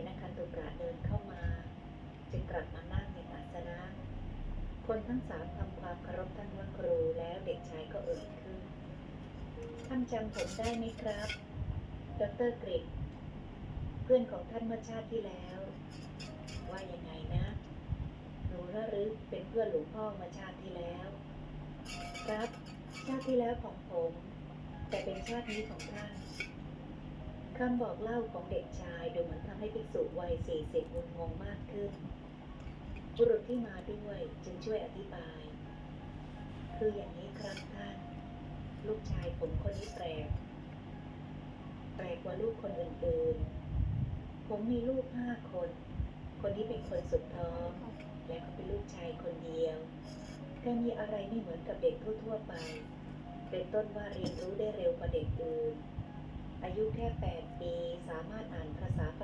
็นอาคันตุกะเดินเข้ามา จึงกลับมานั่งในอาสนะ คนทั้งสามทำความเคารพท่านว่าครูแล้วเด็กชายก็เอ่ยขึ้นท่านจำผมได้ไหมครับ ดรกริกเพื่อนของท่านเมื่อชาติที่แล้ว ว่ายังไงนะ หนูระลึกเป็นเพื่อนหลวงพ่อมาชาติที่แล้ว ครับ ชาติที่แล้วของผม แต่เป็นชาตินี้ของท่านคำบอกเล่าของเด็กชาย ให้ภิกษุวัยสี่สิบงุนงงมากขึ้น บุรุษที่มาด้วยจึงช่วยอธิบาย คืออย่างนี้ครับท่าน ลูกชายผมคนนี้แปลก แปลกกว่าลูกคนอื่นๆ ผมมีลูกห้าคน คนนี้เป็นคนสุดท้อง และเขาเป็นลูกชายคนเดียวแกมีอะไรไม่เหมือนกับเด็กทั่วๆไป เป็นต้นว่าเรียนรู้ได้เร็วกว่าเด็กอื่นอายุแค่ 8 ปี สามารถอ่านภาษา